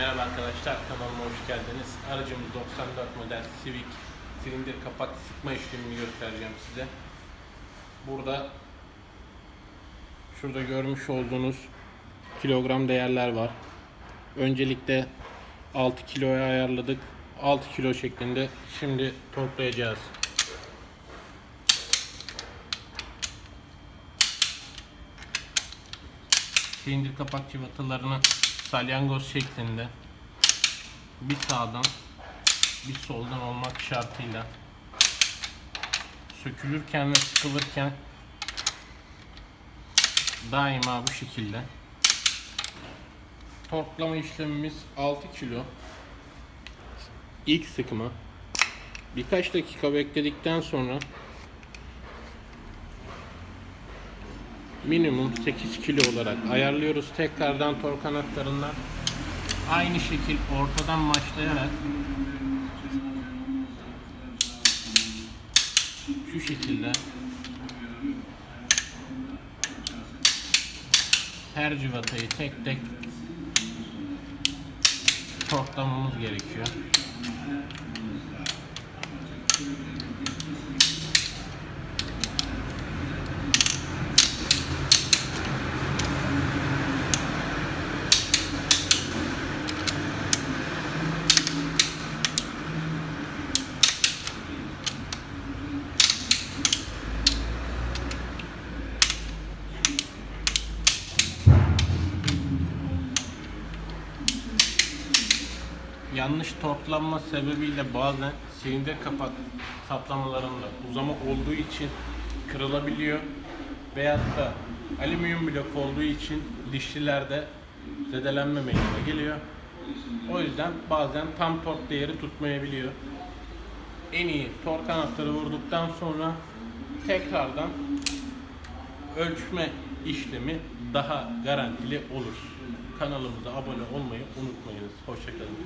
Merhaba arkadaşlar, kanalıma hoş geldiniz. Aracımız 94 model Civic silindir kapak sıkma işlemini göstereceğim size. Burada şurada görmüş olduğunuz kilogram değerler var. Öncelikle 6 kiloya ayarladık. 6 kilo şeklinde şimdi torklayacağız. Silindir kapak cıvatalarını salyangoz şeklinde bir sağdan bir soldan olmak şartıyla sökülürken ve sıkılırken daima bu şekilde. Torklama işlemimiz 6 kilo. İlk sıkma birkaç dakika bekledikten sonra minimum 8 kilo olarak ayarlıyoruz. Tekrardan tork kanatlarından aynı şekil ortadan başlayarak şu şekilde her civatayı tek tek torklamamız gerekiyor. Yanlış torklanma sebebiyle bazen silindir kapak saplamalarında uzama olduğu için kırılabiliyor. Veyahut da alüminyum blok olduğu için dişlilerde zedelenme meydana geliyor. O yüzden bazen tam tork değeri tutmayabiliyor. En iyi tork anahtarı vurduktan sonra tekrardan ölçme işlemi daha garantili olur. Kanalımıza abone olmayı unutmayınız. Hoşçakalın.